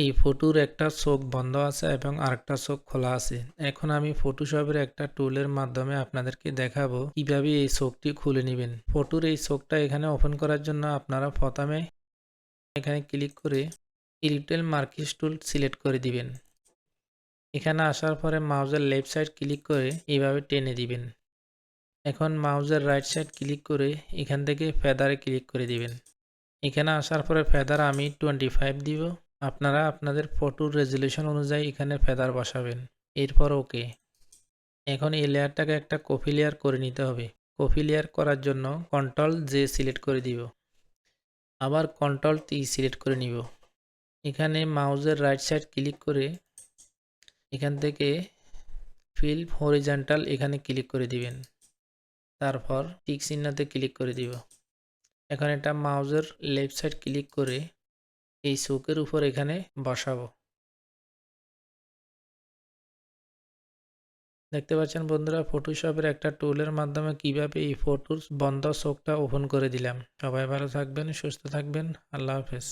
এই ফটোর একটা চোখ বন্ধ আছে এবং আরেকটা চোখ খোলা আছে। এখন আমি ফটোশপের একটা টুলের মাধ্যমে আপনাদেরকে দেখাবো কীভাবে এই চোখটি খুলে নেবেন। ফটোর এই চোখটা এখানে ওপেন করার জন্য আপনারা প্রথমে এখানে ক্লিক করে ইলিটেল মার্কিস টুল সিলেক্ট করে দিবেন। এখানে আসার পরে মাউজের লেফট সাইড ক্লিক করে এইভাবে টেনে দিবেন। এখন মাউজের রাইট সাইড ক্লিক করে এখান থেকে ফেদারে ক্লিক করে দিবেন। এখানে আসার পরে ফেদার আমি টোয়েন্টি ফাইভ দিব। আপনারা আপনাদের ফটোর রেজুলেশন অনুযায়ী এখানে ফেদার বসাবেন। এরপর ওকে এখন এই লেয়ারটাকে একটা কপি লেয়ার করে নিতে হবে। কপি লেয়ার করার জন্য কন্ট্রোল জে সিলেক্ট করে দিব। আবার কন্ট্রোল টি সিলেক্ট করে নিব। এখানে মাউজের রাইট সাইড ক্লিক করে এখান থেকে ফিল হরিজেন্টাল এখানে ক্লিক করে দিবেন। তারপর টিক চিহ্নতে ক্লিক করে দিব। এখন এটা মাউজের লেফট সাইড ক্লিক করে এই চৌকের উপর এখানে বসাবো। দেখতে পাচ্ছেন বন্ধুরা ফটোশপের একটা টুলের মাধ্যমে কীভাবে এই ফটোর বন্ধ চোখটা ওপেন করে দিলাম। সবাই ভালো থাকবেন, সুস্থ থাকবেন, আল্লাহ হাফেজ।